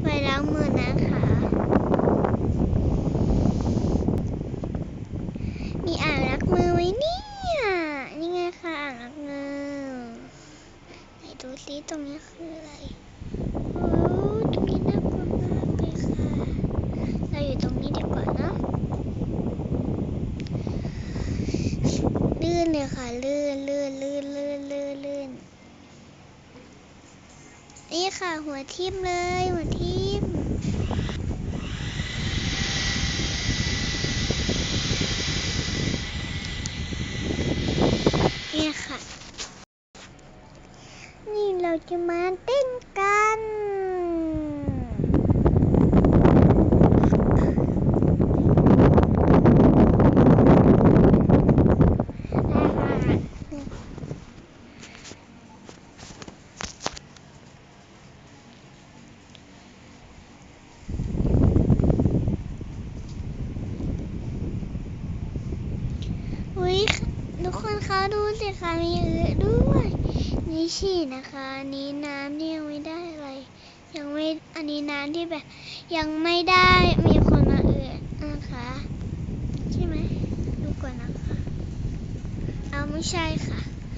ไปล้างมือนะคะ มีอ่างล้างมือไว้เนี่ย นี่ไงค่ะอ่างล้างมือ ไหนดูซิตรงนี้คืออะไร โอ้ตรงนี้น่ากลัวมากเลยค่ะ เราอยู่ตรงนี้ดีกว่านะลื่นเลยค่ะลื่นลื่นลื่น นี่ค่ะ หัวทิ่มเลย หัวทิ่มนี่ค่ะ นี่เราจะมาเต้นกัน อุ้ยทุกคนเขาดูสิคะมีเอือด้วย นี่ฉี่นะคะนนี้น้ำที่ยังไม่ได้อะไร ยังไม่อันนี้น้ำที่แบบ ยังไม่ได้มีคนมาเอือนะคะใช่ไหมดูก่อนนะคะ เอาไม่ใช่ค่ะ